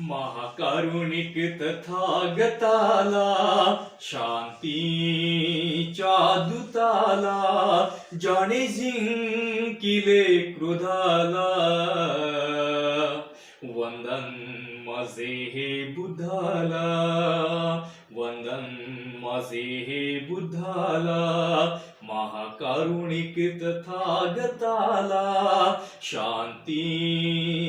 महाकारुणिक तथागताला शांतीच्या दूताला जाणे जिंकिले क्रोधाला। वंदन माझे हे बुद्धाला, वंदन माझे हे बुद्धाला महाकारुणिक तथागताला शांतीच्या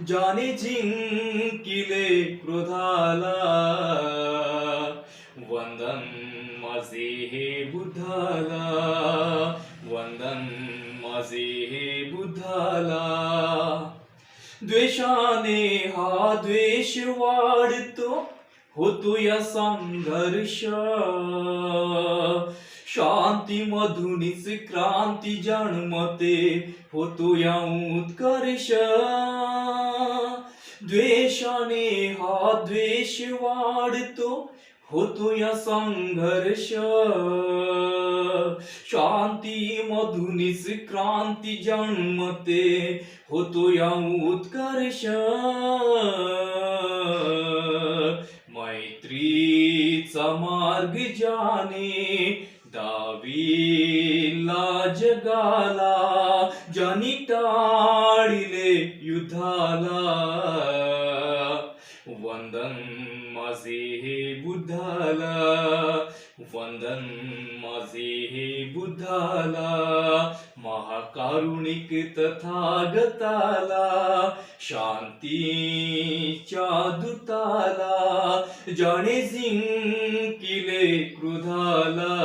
जाने जिंकिले क्रोधाला। वंदन माझे हे बुद्धाला, वंदन माझे हे बुद्धाला। द्वेषाने हा द्वेष वाढतो होतो या संघर्ष। शांती मधुनीच क्रांती जन्मते होतो या उत्कर्ष. द्वेषाने हा द्वेष वाढतो होतो या संघर्ष. शांती मधुनीच क्रांती जन्मते होतो या उत्कर्ष. मैत्रीचा मार्ग जाने दावीला जगाला युद्धाला. वंदन माझे हे बुद्धाला, वंदन माझे हे बुद्धाला. महाकारुणिक तथागताला, शांतीच्या दूताला जाणे जिंकिले क्रोधाला.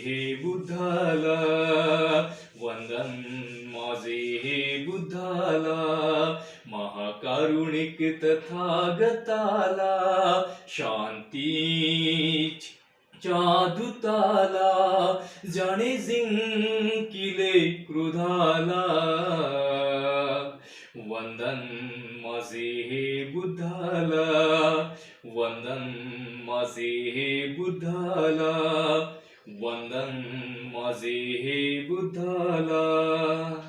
हे बुद्धाला। वंदन माझे हे बुद्धाला। महाकारुणिक तथागताला शांतीच्या दूताला जाणे जिंकिले क्रोधाला। वंदन माझे हे बुद्धाला। वंदन माझे हे बुद्धाला। वंदन मज़े बुद्धाला।